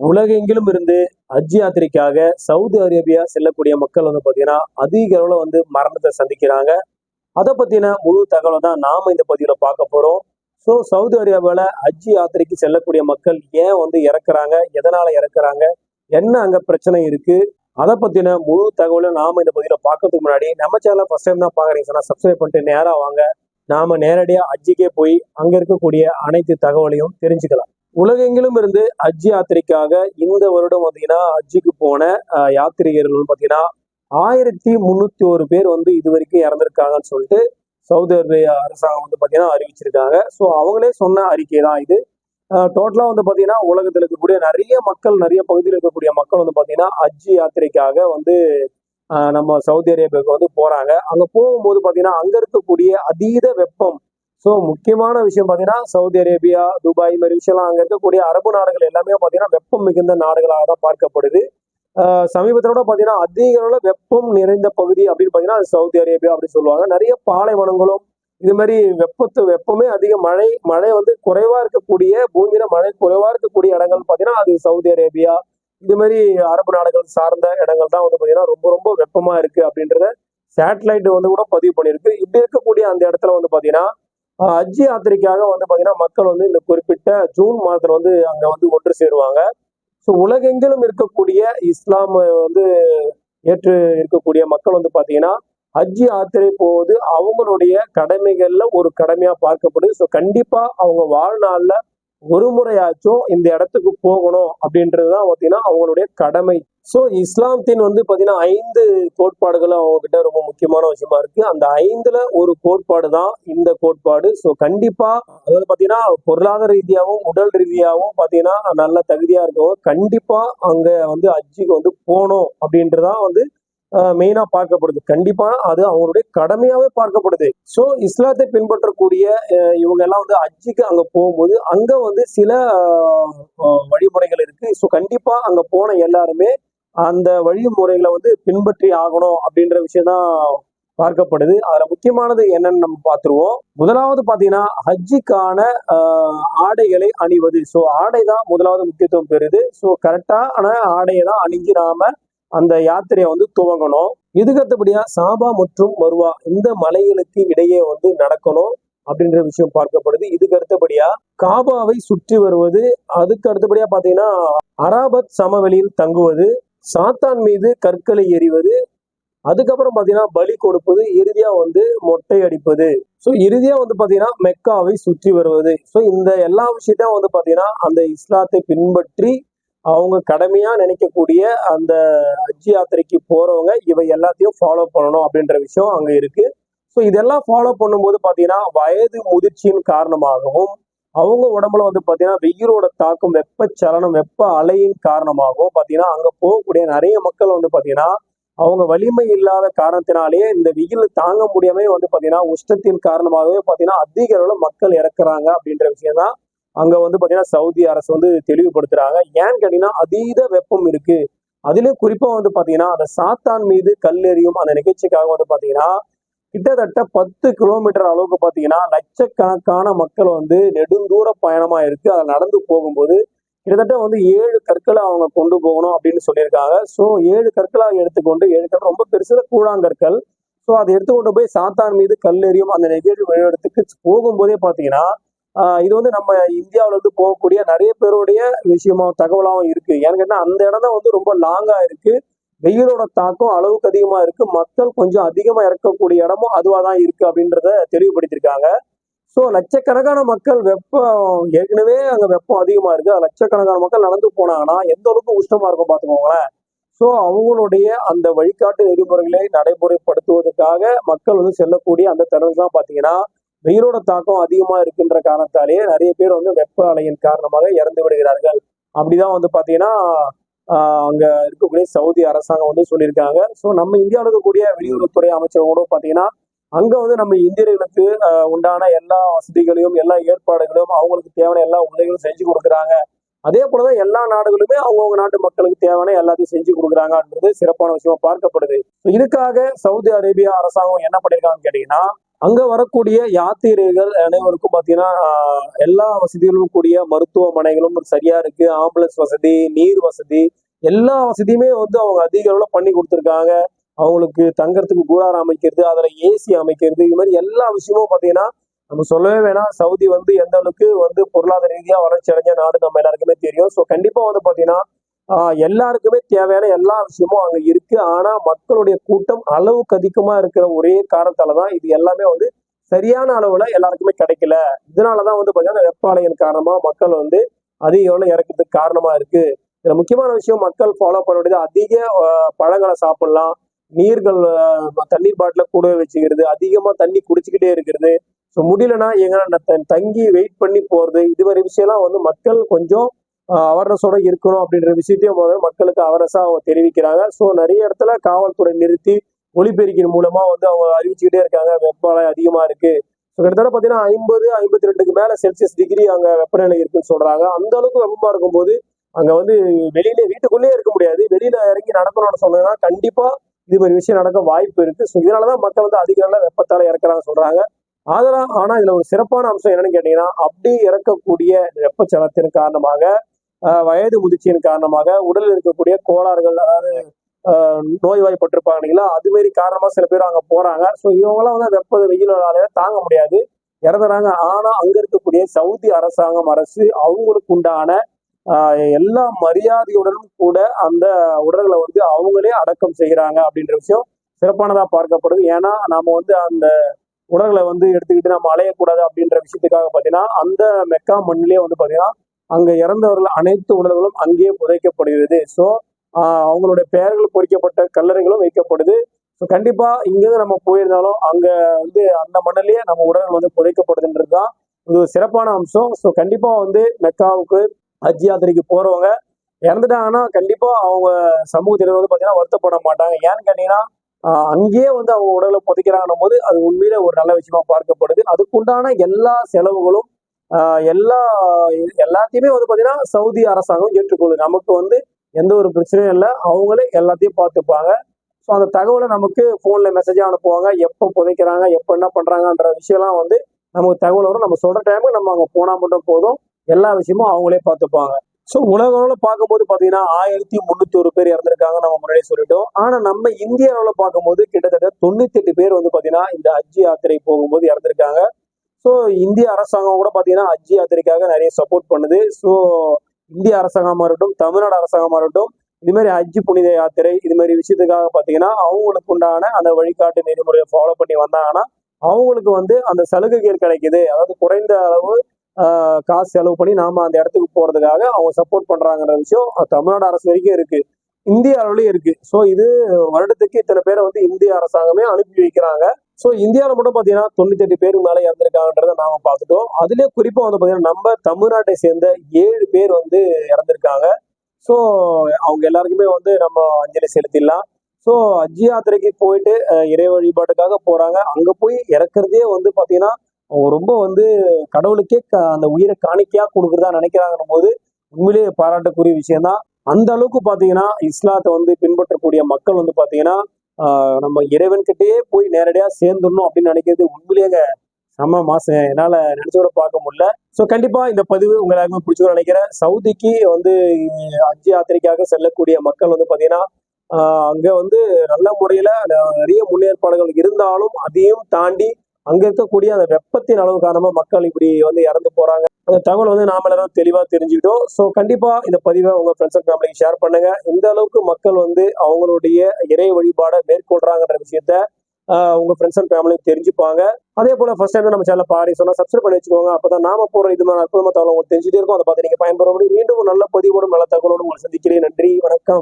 உலகெங்கிலும் இருந்து ஹஜ் யாத்திரைக்காக Saudi Arabia செல்லக்கூடிய மக்கள் வந்து பார்த்தீங்கன்னா அதிக அளவில் வந்து மரணத்தை சந்திக்கிறாங்க. அதை பற்றின முழு தகவலை தான் நாம் இந்த பதிவில் பார்க்க போகிறோம் ஸோ சவுதி அரேபியாவில் ஹஜ் யாத்திரைக்கு செல்லக்கூடிய மக்கள் ஏன் வந்து இறக்குறாங்க? எதனால் இறக்குறாங்க? என்ன அங்கே பிரச்சனை இருக்குது அதை பற்றின முழு தகவலை நாம் இந்த பதிவில் பார்க்கறதுக்கு முன்னாடி நம்ம சேனலை ஃபஸ்ட் டைம் தான் பார்க்குறீங்க சொன்னால் சப்ஸ்கிரைப் பண்ணிட்டு நேராக வாங்க. நாம் நேரடியாக ஹஜ்ஜிக்கே போய் அங்கே இருக்கக்கூடிய அனைத்து தகவலையும் தெரிஞ்சுக்கலாம். உலகெங்கிலும் இருந்து ஹஜ் யாத்திரைக்காக இந்த வருடம் பார்த்தீங்கன்னா ஹஜ்ஜுக்கு போன யாத்திரிகர்கள் பார்த்தீங்கன்னா ஆயிரத்தி முந்நூற்றி ஒரு பேர் வந்து இது வரைக்கும் இறந்துருக்காங்கன்னு சொல்லிட்டு சவுதி அரேபியா அரசாங்கம் வந்து பார்த்தீங்கன்னா அறிவிச்சிருக்காங்க. ஸோ அவங்களே சொன்ன அறிக்கை தான் இது. டோட்டலாக வந்து பார்த்தீங்கன்னா உலகத்தில் இருக்கக்கூடிய நிறைய மக்கள் நிறைய பகுதியில் இருக்கக்கூடிய மக்கள் வந்து பார்த்தீங்கன்னா ஹஜ் யாத்திரைக்காக வந்து நம்ம சவுதி அரேபியாவுக்கு வந்து போகிறாங்க அங்கே போகும்போது பார்த்தீங்கன்னா அங்கே இருக்கக்கூடிய அதீத வெப்பம் ஸோ முக்கியமான விஷயம் பார்த்தீங்கன்னா சவுதி அரேபியா துபாய் மாதிரி விஷயம்லாம் அங்கே இருக்கக்கூடிய அரபு நாடுகள் எல்லாமே பார்த்தீங்கன்னா வெப்பம் மிகுந்த நாடுகளாக தான் பார்க்கப்படுது. சமீபத்தோட பார்த்தீங்கன்னா அதிக அளவில் வெப்பம் நிறைந்த பகுதி அப்படின்னு பார்த்தீங்கன்னா அது சவுதி அரேபியா அப்படின்னு சொல்லுவாங்க. நிறைய பாலைவனங்களும் இது மாதிரி வெப்பத்து வெப்பமே அதிக மழை மழை வந்து குறைவா இருக்கக்கூடிய பூமியில மழை குறைவா இருக்கக்கூடிய இடங்கள் பார்த்தீங்கன்னா அது சவுதி அரேபியா இது மாதிரி அரபு நாடுகள் சார்ந்த இடங்கள் தான் வந்து பார்த்தீங்கன்னா ரொம்ப ரொம்ப வெப்பமா இருக்கு அப்படின்றத சேட்டலைட் வந்து கூட பதிவு பண்ணியிருக்கு. இப்படி இருக்கக்கூடிய அந்த இடத்துல வந்து பார்த்தீங்கன்னா ஹஜ் யாத்திரைக்காக வந்து பார்த்தீங்கன்னா மக்கள் வந்து இந்த குறிப்பிட்ட ஜூன் மாதத்தில் வந்து அங்கே வந்து ஒன்று சேருவாங்க. ஸோ உலகெங்கிலும் இருக்கக்கூடிய இஸ்லாம் வந்து ஏற்று இருக்கக்கூடிய மக்கள் வந்து பார்த்தீங்கன்னா ஹஜ் யாத்திரை போவது அவங்களுடைய கடமைகளில் ஒரு கடமையாக பார்க்கப்படுது. ஸோ கண்டிப்பாக அவங்க வாழ்நாளில் ஒரு முறையாச்சும் இந்த இடத்துக்கு போகணும் அப்படின்றது தான் பார்த்தீங்கன்னா அவங்களுடைய கடமை. ஸோ இஸ்லாமத்தின் வந்து பார்த்தீங்கன்னா ஐந்து கோட்பாடுகள் அவங்க கிட்ட ரொம்ப முக்கியமான விஷயமா இருக்கு. அந்த ஐந்துல ஒரு கோட்பாடு தான் இந்த கோட்பாடு. ஸோ கண்டிப்பா அதாவது பார்த்தீங்கன்னா பொருளாதார ரீதியாகவும் உடல் ரீதியாகவும் பார்த்தீங்கன்னா நல்ல தகுதியா இருக்கவும் கண்டிப்பா அங்க வந்து அஜிக்கு வந்து போகணும் அப்படின்றதான் வந்து மெயினா பார்க்கப்படுது. கண்டிப்பா அது அவங்களுடைய கடமையாவே பார்க்கப்படுது. ஸோ இஸ்லாத்தை பின்பற்றக்கூடிய இவங்க எல்லாம் வந்து ஹஜ்ஜிக்கு அங்க போகும்போது அங்க வந்து சில வழிமுறைகள் இருக்கு. ஸோ கண்டிப்பா அங்க போன எல்லாருமே அந்த வழிமுறைகளை வந்து பின்பற்றி ஆகணும் அப்படின்ற விஷயம் தான் பார்க்கப்படுது. அதுல முக்கியமானது என்னன்னு நம்ம பார்த்துருவோம். முதலாவது பாத்தீங்கன்னா ஹஜ்ஜிக்கான ஆடைகளை அணிவது. ஸோ ஆடை தான் முதலாவது முக்கியத்துவம் பெறுது. ஸோ கரெக்டான ஆடையை தான் அணிஞ்சு நாம அந்த யாத்திரையை வந்து துவங்கணும். இதுக்கத்தபடியா சாபா மற்றும் மருவா இந்த மலைகளுக்கு இடையே வந்து நடக்கணும் அப்படின்ற விஷயம் பார்க்கப்படுது. இதுக்கு அடுத்தபடியா காபாவை சுற்றி வருவது அதுக்கு அடுத்தபடியா பாத்தீங்கன்னா அராபத் சமவெளியில் தங்குவது சாத்தான் மீது கற்களை எறிவது அதுக்கப்புறம் பாத்தீங்கன்னா பலி கொடுப்பது இறுதியா வந்து மொட்டை அடிப்பது. ஸோ இறுதியா வந்து பாத்தீங்கன்னா மெக்காவை சுற்றி வருவது. ஸோ இந்த எல்லா விஷயத்தையும் வந்து பாத்தீங்கன்னா அந்த இஸ்லாத்தை பின்பற்றி அவங்க கடமையா நினைக்கக்கூடிய அந்த ஹஜ் யாத்திரைக்கு போறவங்க இவை எல்லாத்தையும் ஃபாலோ பண்ணணும் அப்படின்ற விஷயம் அங்க இருக்கு. ஸோ இதெல்லாம் ஃபாலோ பண்ணும்போது பாத்தீங்கன்னா வயது முதிர்ச்சியின் காரணமாகவும் அவங்க உடம்புல வந்து பாத்தீங்கன்னா வெயிலோட தாக்கம் வெப்பச்சலனம் வெப்ப அலையின் காரணமாகவும் பாத்தீங்கன்னா அங்க போகக்கூடிய நிறைய மக்கள் வந்து பாத்தீங்கன்னா அவங்க வலிமை இல்லாத காரணத்தினாலேயே இந்த வெயில் தாங்க முடியாமே வந்து பாத்தீங்கன்னா உஷ்ணத்தின் காரணமாகவே பாத்தீங்கன்னா அதிக அளவுல மக்கள் இறக்குறாங்க அப்படின்ற விஷயம் தான் அங்க வந்து பாத்தீங்கன்னா சவுதி அரசு வந்து தெளிவுபடுத்துறாங்க. ஏன்னு கேட்டீங்கன்னா அதீத வெப்பம் இருக்கு. அதுலயும் குறிப்பா வந்து பாத்தீங்கன்னா அந்த சாத்தான் மீது கல்லெறியும் அந்த நிகழ்ச்சிக்காக வந்து பாத்தீங்கன்னா கிட்டத்தட்ட பத்து கிலோமீட்டர் அளவுக்கு பாத்தீங்கன்னா லட்சக்கணக்கான மக்கள் வந்து நெடுந்தூர பயணமா இருக்கு. அதை நடந்து போகும்போது கிட்டத்தட்ட வந்து ஏழு கற்களை அவங்க கொண்டு போகணும் அப்படின்னு சொல்லியிருக்காங்க. ஸோ ஏழு கற்களாக எடுத்துக்கொண்டு ஏழு கற்கள் ரொம்ப பெருசுல கூழாங்கற்கள். ஸோ அதை எடுத்துக்கொண்டு போய் சாத்தான் மீது கல்லெறியும் அந்த நிகழ்வு வழிவடத்துக்கு போகும்போதே பாத்தீங்கன்னா இது வந்து நம்ம இந்தியாவில இருந்து போகக்கூடிய நிறைய பேருடைய விஷயமாவும் தகவலாகவும் இருக்கு. ஏன்னு கேட்டால் அந்த இடம் தான் வந்து ரொம்ப லாங்கா இருக்கு. வெயிலோட தாக்கம் அளவுக்கு அதிகமா இருக்கு. மக்கள் கொஞ்சம் அதிகமா இறக்கக்கூடிய இடமும் அதுவா தான் இருக்கு அப்படின்றத தெளிவுபடுத்தியிருக்காங்க. ஸோ லட்சக்கணக்கான மக்கள் வெப்பம் ஏற்கனவே அங்க வெப்பம் அதிகமா இருக்கு. அது லட்சக்கணக்கான மக்கள் நடந்து போனாங்கன்னா எந்த அளவுக்கு உஷ்ணமா இருக்கும் பார்த்துக்கோங்களேன். ஸோ அவங்களுடைய அந்த வழிகாட்டு நெறிமுறைகளை நடைமுறைப்படுத்துவதற்காக மக்கள் வந்து செல்லக்கூடிய அந்த தருணம் தான் பார்த்தீங்கன்னா வெயிலோட தாக்கம் அதிகமா இருக்கின்ற காரணத்தாலேயே நிறைய பேர் வந்து வெப்ப அலையின் காரணமாக இறந்து விடுகிறார்கள். அப்படிதான் வந்து பாத்தீங்கன்னா அங்கே அங்க இருக்கக்கூடிய சவுதி அரசாங்கம் வந்து சொல்லியிருக்காங்க. ஸோ நம்ம இந்தியாவில் இருக்கக்கூடிய வெளியுறவுத்துறை அமைச்சர் கூட பாத்தீங்கன்னா அங்க வந்து நம்ம இந்தியர்களுக்கு ஆஹ் உண்டான எல்லா வசதிகளையும் எல்லா ஏற்பாடுகளும் அவங்களுக்கு தேவையான எல்லா உதவிகளும் செஞ்சு கொடுக்குறாங்க. அதே போலதான் எல்லா நாடுகளுமே அவங்கவுங்க நாட்டு மக்களுக்கு தேவையான எல்லாத்தையும் செஞ்சு கொடுக்குறாங்கன்றது சிறப்பான விஷயமா பார்க்கப்படுது. இதுக்காக சவுதி அரேபியா அரசாங்கம் என்ன பண்ணியிருக்காங்கன்னு கேட்டீங்கன்னா அங்க வரக்கூடிய யாத்திரைகள் அனைவருக்கும் பாத்தீங்கன்னா எல்லா வசதிகளும் கூடிய மருத்துவமனைகளும் சரியா இருக்கு. ஆம்புலன்ஸ் வசதி நீர் வசதி எல்லா வசதியுமே வந்து அவங்க அதிக அளவுல பண்ணி கொடுத்துருக்காங்க. அவங்களுக்கு தங்கறதுக்கு கூடாரம் அமைக்கிறது அதுல ஏசி அமைக்கிறது இது மாதிரி எல்லா விஷயமும் பாத்தீங்கன்னா நம்ம சொல்லவே வேணாம். சவுதி வந்து எந்த அளவுக்கு வந்து பொருளாதார ரீதியா வளர்ச்சி அடைஞ்ச நாடு நம்ம எல்லாருக்குமே தெரியும். ஸோ கண்டிப்பா வந்து பாத்தீங்கன்னா எல்லாருக்குமே தேவையான எல்லா விஷயமும் அங்க இருக்கு. ஆனா மக்களுடைய கூட்டம் அளவுக்கு அதிகமா இருக்கிற ஒரே காரணத்தால தான் இது எல்லாமே வந்து சரியான அளவுல எல்லாருக்குமே கிடைக்கல. இதனாலதான் வந்து பாத்தீங்கன்னா வெப்பாளையின் காரணமா மக்கள் வந்து அதிக எவ்வளவு இறக்கிறதுக்கு காரணமா இருக்கு. இதுல முக்கியமான விஷயம் மக்கள் ஃபாலோ பண்ண வேண்டியது அதிக பழங்களை சாப்பிடலாம். நீர்கள் தண்ணீர் பாட்டில கூட வச்சுக்கிறது அதிகமா தண்ணி குடிச்சுக்கிட்டே இருக்கிறது. ஸோ முடியலன்னா எங்க தங்கி வெயிட் பண்ணி போறது இது மாதிரி விஷயம்லாம் வந்து மக்கள் கொஞ்சம் அவேர்னஸோட இருக்கணும் அப்படின்ற விஷயத்தையும் மக்களுக்கு அவேர்னஸா அவங்க தெரிவிக்கிறாங்க. ஸோ நிறைய இடத்துல காவல்துறை நிறுத்தி ஒளிபெருக்கின் மூலமா வந்து அவங்க அறிவிச்சுக்கிட்டே இருக்காங்க. வெப்பநிலை அதிகமா இருக்கு. ஸோ கிட்டத்தட்ட பார்த்தீங்கன்னா ஐம்பது ஐம்பத்தி ரெண்டுக்கு மேல செல்சியஸ் டிகிரி அங்க வெப்பநிலை இருக்குன்னு சொல்றாங்க. அந்த அளவுக்கு வெப்பமா இருக்கும்போது அங்க வந்து வெளியில வீட்டுக்குள்ளேயே இருக்க முடியாது. வெளியில இறங்கி நடக்கணும்னு சொன்னதுன்னா கண்டிப்பா இது ஒரு விஷயம் நடக்க வாய்ப்பு இருக்கு. ஸோ இதனாலதான் மக்கள் வந்து அதிக நல்ல வெப்பத்தால இறக்குறாங்க சொல்றாங்க. அதெல்லாம் ஆனா இதுல ஒரு சிறப்பான அம்சம் என்னன்னு கேட்டீங்கன்னா அப்படி இறக்கக்கூடிய வெப்பச்சலத்தின் காரணமாக வயது முதிர்ச்சியின் காரணமாக உடலில் இருக்கக்கூடிய கோளாறுகள் அதாவது நோய்வாய்ப்பட்டிருப்பாங்க இல்லைங்களா? அது மாரி காரணமா சில பேர் அங்கே போறாங்க. ஸோ இவங்கெல்லாம் வந்து வெப்ப வெயிலால தாங்க முடியாது. இறந்துறாங்க. ஆனா அங்க இருக்கக்கூடிய சவுதி அரசாங்கம் அரசு அவங்களுக்கு உண்டான எல்லா மரியாதையுடனும் கூட அந்த உடல்களை வந்து அவங்களே அடக்கம் செய்கிறாங்க அப்படின்ற விஷயம் சிறப்பானதா பார்க்கப்படுது. ஏன்னா நாம வந்து அந்த உடல்களை வந்து எடுத்துக்கிட்டு நம்ம அலையக்கூடாது அப்படின்ற விஷயத்துக்காக பார்த்தீங்கன்னா அந்த மெக்கா மண்ணிலே வந்து பார்த்தீங்கன்னா அங்க இறந்தவர்கள் அனைத்து உடல்களும் அங்கேயே புதைக்கப்படுகிறது. ஸோ அவங்களுடைய பெயர்கள் பொறிக்கப்பட்ட கல்லறைகளும் வைக்கப்படுது. ஸோ கண்டிப்பா இங்கிருந்து நம்ம போயிருந்தாலும் அங்க வந்து அந்த மண்ணிலேயே நம்ம உடல்கள் வந்து புதைக்கப்படுதுன்றது தான் இது ஒரு சிறப்பான அம்சம். ஸோ கண்டிப்பா வந்து மெக்காவுக்கு ஹஜ் யாத்திரைக்கு போறவங்க இறந்துட்டாங்கன்னா கண்டிப்பா அவங்க சமூகத்தினர் வந்து பாத்தீங்கன்னா வருத்தப்பட மாட்டாங்க. ஏன்னு கேட்டீங்கன்னா அங்கேயே வந்து அவங்க உடலை புதைக்கிறாங்கன்னும் போது அது உண்மையில ஒரு நல்ல விஷயமா பார்க்கப்படுது. அதுக்குண்டான எல்லா செலவுகளும் எல்லா எல்லாத்தையுமே வந்து பாத்தீங்கன்னா சவுதி அரசாங்கம் ஏற்றுக்கொள்ளுது. நமக்கு வந்து எந்த ஒரு பிரச்சனையும் இல்லை. அவங்களே எல்லாத்தையும் பார்த்துப்பாங்க. ஸோ அந்த தகவலை நமக்கு ஃபோனில் மெசேஜாக அனுப்புவாங்க. எப்போ புதைக்கிறாங்க எப்போ என்ன பண்ணுறாங்கன்ற விஷயம்லாம் வந்து நமக்கு தகவல் வரும். நம்ம சொல்கிற டைமுக்கு நம்ம அங்கே போனால் மட்டும் போதும். எல்லா விஷயமும் அவங்களே பார்த்துப்பாங்க. ஸோ உலக அளவில் பார்க்கும்போது பார்த்தீங்கன்னா ஆயிரத்தி முந்நூற்றி ஒரு பேர் இறந்துருக்காங்க நம்ம முன்னாடி சொல்லிட்டோம். ஆனால் நம்ம இந்திய அளவில் பார்க்கும்போது கிட்டத்தட்ட தொண்ணூத்தெட்டு பேர் வந்து பார்த்தீங்கன்னா இந்த ஹஜ் யாத்திரை போகும்போது இறந்துருக்காங்க. ஸோ இந்திய அரசாங்கம் கூட பார்த்தீங்கன்னா ஹஜ் யாத்திரைக்காக நிறைய சப்போர்ட் பண்ணுது. ஸோ இந்திய அரசாங்கமாக இருக்கட்டும் தமிழ்நாடு அரசாங்கமாக இருக்கட்டும் இது மாதிரி ஹஜ் புனித யாத்திரை இது மாதிரி விஷயத்துக்காக பார்த்தீங்கன்னா அவங்களுக்கு உண்டான அந்த வழிகாட்டு நெறிமுறையை ஃபாலோ பண்ணி வந்தாங்கன்னா அவங்களுக்கு வந்து அந்த சலுகைகள் கிடைக்குது. அதாவது குறைந்த அளவு காசு செலவு பண்ணி நாம அந்த இடத்துக்கு போறதுக்காக அவங்க சப்போர்ட் பண்றாங்கன்ற விஷயம் தமிழ்நாடு அரசு வரைக்கும் இருக்கு. இந்திய அளவுலயும் இருக்கு. ஸோ இது வருடத்துக்கு இத்தனை பேரை வந்து இந்திய அரசாங்கமே அனுப்பி வைக்கிறாங்க. ஸோ இந்தியாவில் மட்டும் பார்த்தீங்கன்னா தொண்ணூத்தி எட்டு பேருக்கு மேலே இறந்துருக்காங்கன்றத நாம பார்த்துட்டோம். அதுலேயே குறிப்பாக வந்து பார்த்தீங்கன்னா நம்ம தமிழ்நாட்டை சேர்ந்த ஏழு பேர் வந்து இறந்துருக்காங்க. ஸோ அவங்க எல்லாருக்குமே வந்து நம்ம அஞ்சலி செலுத்திடலாம். ஸோ அஜி யாத்திரைக்கு போயிட்டு இறை வழிபாட்டுக்காக போறாங்க. அங்க போய் இறக்குறதே வந்து பாத்தீங்கன்னா ரொம்ப வந்து கடவுளுக்கே க- அந்த உயிரை காணிக்கையா கொடுக்குறதா நினைக்கிறாங்கன்னும் போது உண்மையிலேயே பாராட்டக்கூடிய விஷயம்தான். அந்த அளவுக்கு பாத்தீங்கன்னா இஸ்லாத்தை வந்து பின்பற்றக்கூடிய மக்கள் வந்து பாத்தீங்கன்னா நம்ம இறைவன்கிட்டயே போய் நேரடியா சேர்ந்துடணும் அப்படின்னு நினைக்கிறது உண்மையிலேயே செம்ம மாசம் என்னால நினைச்சு கூட பார்க்க முடியல. ஸோ கண்டிப்பா இந்த பதிவு உங்க எல்லாருக்குமே பிடிச்சிருக்கும் நினைக்கிறேன். சவுதிக்கு வந்து ஹஜ் யாத்திரைக்காக செல்லக்கூடிய மக்கள் வந்து பாத்தீங்கன்னா அங்கே அங்க வந்து நல்ல முறையில நிறைய முன்னேற்பாடுகள் இருந்தாலும் அதையும் தாண்டி அங்க இருக்கக்கூடிய அந்த வெப்பத்தின் அளவு காரணமா மக்கள் இப்படி வந்து இறந்து போறாங்க. அந்த தகவல் வந்து நாம எல்லாரும் தெளிவா தெரிஞ்சுக்கிட்டோம். ஸோ கண்டிப்பா இந்த பதிவை உங்க ஃப்ரெண்ட்ஸ் அண்ட் ஃபேமிலிக்கு ஷேர் பண்ணுங்க. எந்த அளவுக்கு மக்கள் வந்து அவங்களுடைய இறை வழிபாடை மேற்கொள்றாங்கன்ற விஷயத்த ஆஹ் உங்க ஃப்ரெண்ட்ஸ் அண்ட் ஃபேமிலியும் தெரிஞ்சுப்பாங்க. அதே போல ஃபர்ஸ்ட் டைம் நம்ம சேனல் பாரி சொன்னா சப்ஸ்கிரைப் பண்ணி வச்சுக்கோங்க. அப்பதான் நாம போற இது மாதிரி அற்புதமா தகவல் உங்களுக்கு தெரிஞ்சுட்டே இருக்கும். அதை பார்த்து நீங்க பயன்பெற முடியும். மீண்டும் நல்ல பதிவோடும் நல்ல தகவலோடும் உங்களை சந்திக்கிறேன். நன்றி. வணக்கம்.